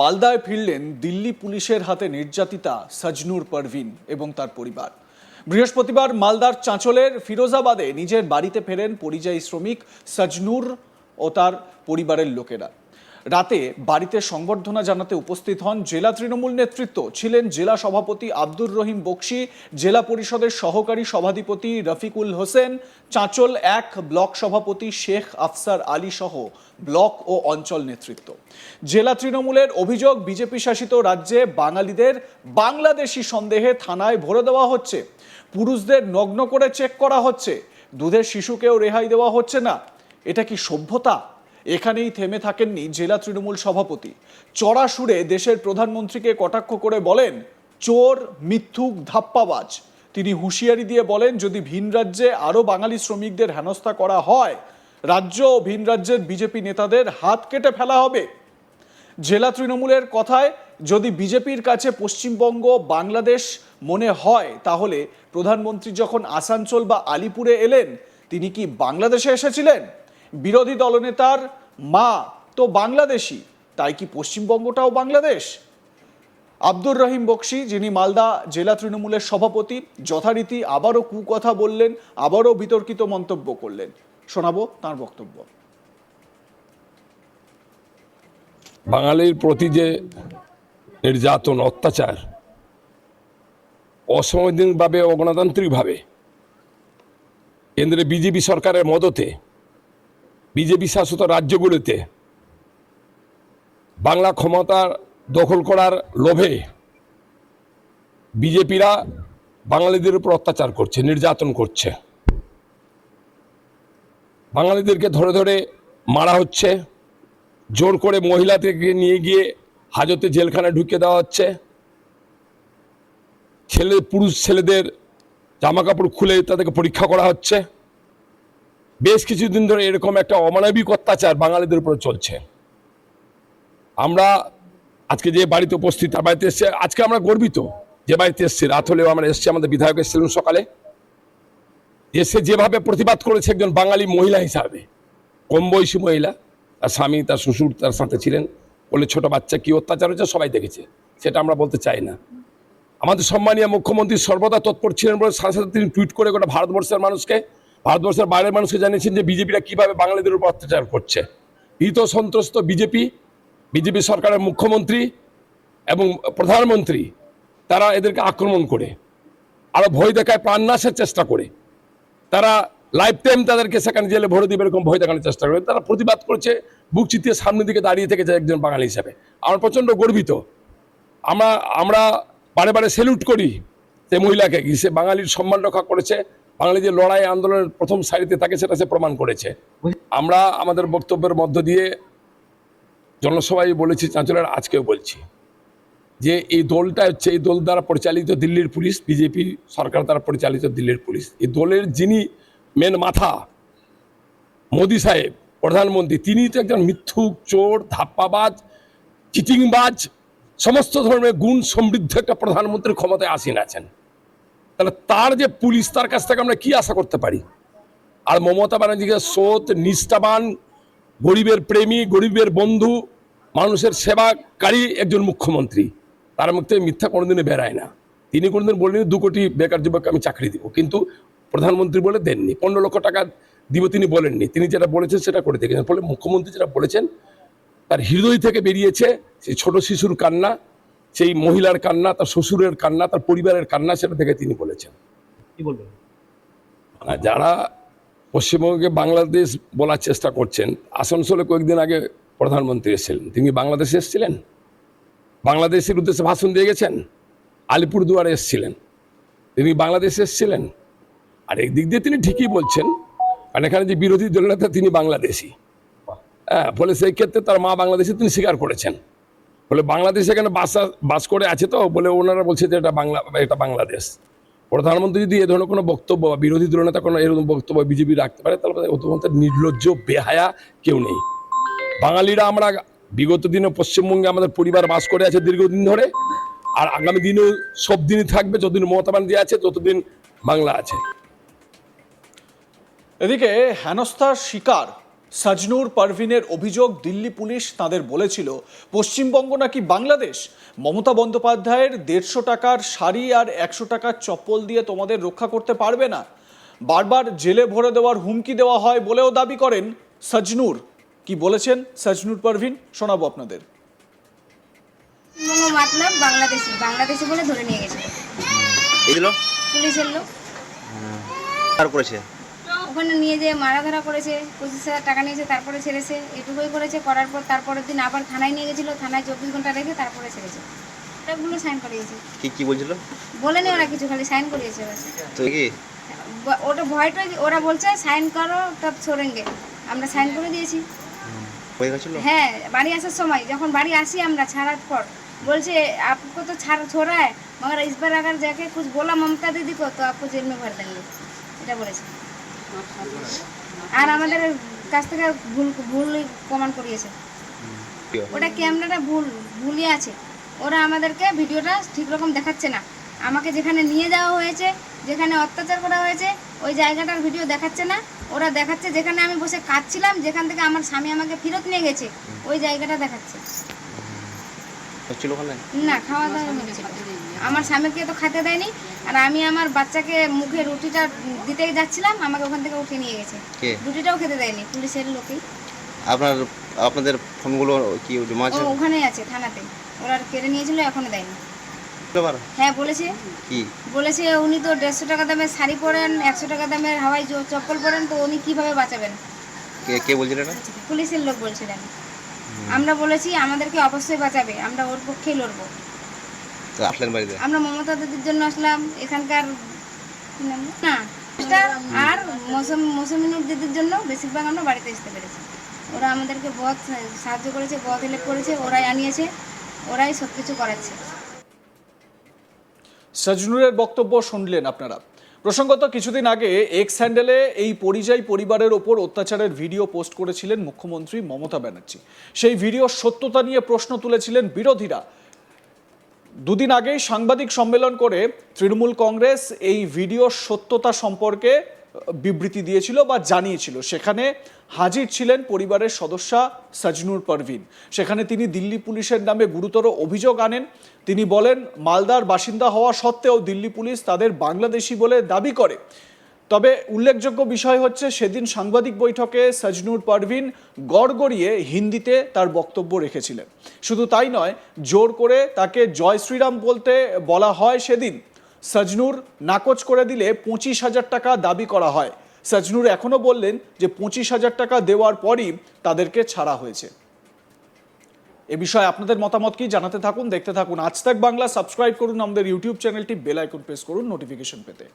মালদায় ফিরলেন দিল্লি পুলিশের হাতে নির্যাতিতা সজনুর পারভিন এবং তার পরিবার। বৃহস্পতিবার মালদার চাঁচলের ফিরোজাবাদে নিজের বাড়িতে ফেরেন পরিযায়ী শ্রমিক সজনুর ও তার পরিবারের লোকেরা। রাতে বাড়িতে সংবর্ধনা জানাতে উপস্থিত হন জেলা তৃণমূল নেতৃত্ব। ছিলেন জেলা সভাপতি আব্দুর রহিম বক্সি, জেলা পরিষদের সহকারী সভাধিপতি রফিকুল হোসেন, চাঁচল এক ব্লক সভাপতি শেখ আফসার আলী সহ ব্লক ও অঞ্চল নেতৃত্ব। জেলা তৃণমূলের অভিযোগ, বিজেপি শাসিত রাজ্যে বাঙালিদের বাংলাদেশি সন্দেহে থানায় ভরে দেওয়া হচ্ছে। পুরুষদের নগ্ন করে চেক করা হচ্ছে। দুধের শিশুকেও রেহাই দেওয়া হচ্ছে না। এটা কি সভ্যতা? এখানেই থেমে থাকেননি জেলা তৃণমূল সভাপতি। চড়া সুরে দেশের প্রধানমন্ত্রীকে কটাক্ষ করে বলেন, চোর, মিথ্যুক, ধাপ্পাবাজ। তিনি হুঁশিয়ারি দিয়ে বলেন, যদি ভিন রাজ্যে আরও বাঙালি শ্রমিকদের হেনস্থা করা হয়, রাজ্য ও ভিন রাজ্যের বিজেপি নেতাদের হাত কেটে ফেলা হবে। জেলা তৃণমূলের কথায়, যদি বিজেপির কাছে পশ্চিমবঙ্গ, বাংলাদেশ মনে হয়, তাহলে প্রধানমন্ত্রী যখন আসানসোল বা আলিপুরে এলেন, তিনি কি বাংলাদেশে এসেছিলেন? বিরোধী দলনেতার মা, তো বাংলাদেশি। তাই কি পশ্চিমবঙ্গটাও বাংলাদেশ? আব্দুর রহিম বক্সি, যিনি মালদা জেলা তৃণমূলের সভাপতি, যথারীতি আবারও কুকথা বললেন, আবারও বিতর্কিত মন্তব্য করলেন। শোনাবো তার বক্তব্য। বাঙালির প্রতি যে নির্যাতন, অত্যাচার অসাংবিধানিকভাবে অগণতান্ত্রিকভাবে, কেন্দ্রে বিজেপি সরকারের মদতে বিজেপি শাসিত রাজ্যগুলিতে বাংলা ক্ষমতার দখল করার লোভে বিজেপিরা বাঙালিদের উপর অত্যাচার করছে, নির্যাতন করছে। বাঙালিদেরকে ধরে ধরে মারা হচ্ছে, জোর করে মহিলাদেরকে নিয়ে গিয়ে হাজতে জেলখানায় ঢুকিয়ে দেওয়া হচ্ছে। ছেলে, পুরুষ ছেলেদের জামা কাপড় খুলে তাদেরকে পরীক্ষা করা হচ্ছে। বেশ কিছুদিন ধরে এরকম একটা অমানবিক অত্যাচার বাঙালিদের উপরে চলছে। আমরা আজকে যে বাড়িতে উপস্থিত, তার বাড়িতে এসছে আজকে আমরা গর্বিত যে বাড়িতে এসছি। রাত হলেও আমরা এসছি, আমাদের বিধায়ক এসেছিলেন সকালে। এসে যেভাবে প্রতিবাদ করেছে একজন বাঙালি মহিলা হিসাবে, কম বয়সী মহিলা, তার স্বামী, তার শ্বশুর, তার সাথে ছিলেন। বলে ছোট বাচ্চা, কি অত্যাচার হচ্ছে সবাই দেখেছে। সেটা আমরা বলতে চাই না। আমাদের সম্মানীয় মুখ্যমন্ত্রী সর্বদা তৎপর ছিলেন বলে সাথে সাথে তিনি টুইট করে গোটা ভারতবর্ষের মানুষকে ভারতবর্ষের বাইরের মানুষকে জানিয়েছেন যে বিজেপিরা কীভাবে বাঙালিদের উপর অত্যাচার করছে। ভীত সন্ত্রস্ত বিজেপি বিজেপি সরকারের মুখ্যমন্ত্রী এবং প্রধানমন্ত্রী, তারা এদেরকে আক্রমণ করে, আরও ভয় দেখায় প্রাণনাশের চেষ্টা করে। তারা লাইফ টাইম তাদেরকে সেখানে জেলে ভরে দিবে এরকম ভয় দেখানোর চেষ্টা করে। তারা প্রতিবাদ করছে, বুক চিতিয়ে সামনের দিকে দাঁড়িয়ে থেকেছে একজন বাঙালি হিসাবে। আমরা প্রচণ্ড গর্বিত। আমরা আমরা বারে বারে সেলুট করি সে মহিলাকে সে বাঙালির সম্মান রক্ষা করেছে বাঙালি যে লড়াই আন্দোলনের প্রথম সারিতে থাকে সেটা সে প্রমাণ করেছে। আমরা আমাদের বক্তব্যের মধ্য দিয়ে জনসভায় বলেছি চাঁচলের আজকেও বলছি যে এই দলটা হচ্ছে এই দল দ্বারা পরিচালিত দিল্লির পুলিশ বিজেপি সরকার দ্বারা পরিচালিত দিল্লির পুলিশ। এই দলের যিনি মেন মাথা মোদি সাহেব প্রধানমন্ত্রী তিনি তো একজন মিথ্যুক চোর ধাপ্পাবাজ চিটিংবাজ সমস্ত ধরনের গুণ সমৃদ্ধ একটা প্রধানমন্ত্রীর ক্ষমতায় আসীন আছেন। তাহলে তার যে পুলিশ, তার কাছ থেকে আমরা কি আশা করতে পারি? আর মমতা ব্যানার্জিকে সৎ নিষ্ঠাবান, গরিবের প্রেমী, গরিবের বন্ধু, মানুষের সেবাকারী একজন মুখ্যমন্ত্রী। তার থেকে মিথ্যা কোনোদিনই বেরায় না। তিনি কোনোদিন বললেন দু কোটি বেকার যুবককে আমি চাকরি দিব। কিন্তু প্রধানমন্ত্রী বলে দেননি, পনেরো লক্ষ টাকা দিব তিনি বলেননি। তিনি যেটা বলেছেন সেটা করে দেখেছেন। ফলে মুখ্যমন্ত্রী যেটা বলেছেন, তার হৃদয় থেকে বেরিয়েছে সেই ছোট শিশুর কান্না সেই মহিলার কান্না তার শ্বশুরের কান্না তার পরিবারের কান্না সেটা থেকে তিনি বলেছেন। কি বলবেন? আর যারা পশ্চিমবঙ্গকে বাংলাদেশ বলার চেষ্টা করছেন আসানসোলে কয়েকদিন আগে প্রধানমন্ত্রী এসেছিলেন। তিনি বাংলাদেশে এসেছিলেন? বাংলাদেশের উদ্দেশ্যে ভাষণ দিয়ে গেছেন? আলিপুরদুয়ারে এসেছিলেন। তিনি বাংলাদেশে এসেছিলেন? আর একদিক দিয়ে তিনি ঠিকই বলছেন কারণ এখানে যে বিরোধী দলনেতা তিনি বাংলাদেশি। হ্যাঁ ফলে সেই ক্ষেত্রে তার মা বাংলাদেশে তিনি স্বীকার করেছেন। বলে, বাংলাদেশ এখানে বাসা বাস করে আছে তো? বলে, ওনারা বলছে যে এটা বাংলা, এটা বাংলাদেশ। প্রধানমন্ত্রী যদি এ ধরনের কোনো বক্তব্য বা বিরোধী দলনেতা কোনো এরকম বক্তব্য বিজেপি রাখতে পারে, তাহলে অত্যন্ত নির্লজ্জ, বেহায়া কেউ নেই। বাঙালিরা আমরা বিগত দিনে পশ্চিমবঙ্গে আমাদের পরিবার বাস করে আছে দীর্ঘদিন ধরে, আর আগামী দিনেও সব দিনই থাকবে যতদিন মমতা ব্যানার্জি আছে, ততদিন বাংলা আছে। এদিকে হেনস্থার শিকার সাজনুর পারভিনের অভিযোগ দিল্লি পুলিশ তাদের বলেছিল পশ্চিমবঙ্গ নাকি বাংলাদেশ? মমতা বন্দ্যোপাধ্যায়ের দেড়শো টাকার শাড়ি আর একশো টাকার চপ্পল দিয়ে তোমাদের রক্ষা করতে পারবে না। বারবার জেলে ভরে দেওয়ার হুমকি দেওয়া হয় বলেও দাবি করেন সাজনুর। কি বলেছেন সাজনুর পারভিন? শোনাবো আপনাদের। বাংলাদেশি বাংলাদেশি বলে ধরে নিয়ে গেছিল এগুলো পুলিশের লোক। কার করেছে? ওখানে নিয়ে যেয়ে মারা ধরা করেছে পঁচিশ হাজার টাকা নিয়েছে তারপরে ছেড়েছে এটুকুই করেছে করার পর তারপরের দিন আবার থানায় নিয়ে গেছিলো থানায় চব্বিশ ঘন্টা রেখে তারপরে ছেড়েছে সবগুলো সাইন করিয়েছে কি কি বলছিল বলেনি ওরা কিছু খালি সাইন করিয়েছে ব্যাস। তো কি ব- ওটা ভয়টা ওরা বলছে সাইন করো তব ছোড়েঙ্গে আমরা সাইন করে দিয়েছি হয়ে গেছিল হ্যাঁ বাড়ি আসার সময় যখন বাড়ি আসি আমরা ছাড়ার পর বলছে आपको तो ছাড় छोड़ा है मगर इस बार अगर जाके कुछ बोला ममता दीदी को तो आपको जेल में भर देंगे এটা বলেছে আর আমাদের কাছ থেকে ভুল ভুল প্রমাণ করিয়েছে। ওটা ক্যামেরাটা ভুল ভুলই আছে। ওরা আমাদেরকে ভিডিওটা ঠিক রকম দেখাচ্ছে না। আমাকে যেখানে নিয়ে যাওয়া হয়েছে যেখানে অত্যাচার করা হয়েছে ওই জায়গাটার ভিডিও দেখাচ্ছে না। ওরা দেখাচ্ছে যেখানে আমি বসে কাঁদছিলাম যেখান থেকে আমার স্বামী আমাকে ফেরত নিয়ে গেছে ওই জায়গাটা দেখাচ্ছে। না খাওয়া দাওয়া আমার স্বামীকে তো খেতে দেয়নি। আর আমি আমার বাচ্চাকে মুখে রুটিটা দিতে যাচ্ছিলাম আমাকে ওখান থেকে উঠে নিয়ে গেছে। কে? রুটিটাও খেতে দেয়নি পুলিশের লোকেই। আপনার আপনাদের ফোনগুলো কি জমা আছে ওখানেই আছে থানাতে। ওরা কেড়ে নিয়েছিল এখনও দেয়নি। হ্যাঁ বলেছে। কি? বলেছে উনি তো দেড়শো টাকা দামের শাড়ি পরেন একশো টাকা দামের হাওয়াই চপ্পল পরেন তো উনি কীভাবে বাঁচাবেন? কে কে বলছিল এটা? পুলিশের লোক বলছিলেন। আমরা বলেছি আমাদেরকে অবশ্যই বাঁচাবে আমরা ওর পক্ষেই লড়বো। তো আসলেন বাড়িতে? আমরা মমতা দিদির জন্য আসলাম এখানকার না আর মৌসুম মৌসুমিনুর দিদির জন্য বেশিরভাগ আমরা বাড়িতে আসতে পেরেছি। ওরা আমাদেরকে বহুত সাহায্য করেছে বহুত হেল্প করেছে ওরাই আনিয়েছে ওরাই সব কিছু করাচ্ছে। সাজনুরের বক্তব্য শুনলেন আপনারা। প্রসঙ্গত কিছুদিন আগে এক্স হ্যান্ডেলে এই পরিযায়ী পরিবারের ওপর অত্যাচারের ভিডিও পোস্ট করেছিলেন মুখ্যমন্ত্রী মমতা ব্যানার্জি। সেই ভিডিওর সত্যতা নিয়ে প্রশ্ন তুলেছিলেন বিরোধীরা। দুদিন আগেই সাংবাদিক সম্মেলন করে তৃণমূল কংগ্রেস এই ভিডিওর সত্যতা সম্পর্কে বিবৃতি দিয়েছিল বা জানিয়েছিল। সেখানে হাজির ছিলেন পরিবারের সদস্যা সাজনুর পারভিন। সেখানে তিনি দিল্লি পুলিশের নামে গুরুতর অভিযোগ আনেন। তিনি বলেন, মালদার বাসিন্দা হওয়া সত্ত্বেও দিল্লি পুলিশ তাদের বাংলাদেশি বলে দাবি করে। তবে উল্লেখযোগ্য বিষয় হচ্ছে সেদিন সাংবাদিক বৈঠকে সাজনুর পারভিন গড়গড়িয়ে হিন্দিতে তার বক্তব্য রেখেছিলেন। শুধু তাই নয়, জোর করে তাকে জয় শ্রীরাম বলতে বলা হয় সেদিন। সজনুর নাকচ করে দিলে পঁচিশ হাজার টাকা দাবি করা হয়। সজনুর এখনও বললেন যে পঁচিশ হাজার টাকা দেওয়ার পরই তাদেরকে ছাড়া হয়েছে। এ বিষয়ে আপনাদের মতামত কি জানাতে থাকুন, দেখতে থাকুন। আজ তাক বাংলা, সাবস্ক্রাইব করুন আমাদের ইউটিউব চ্যানেলটি, বেল আইকন প্রেস করুন নোটিফিকেশন পেতে।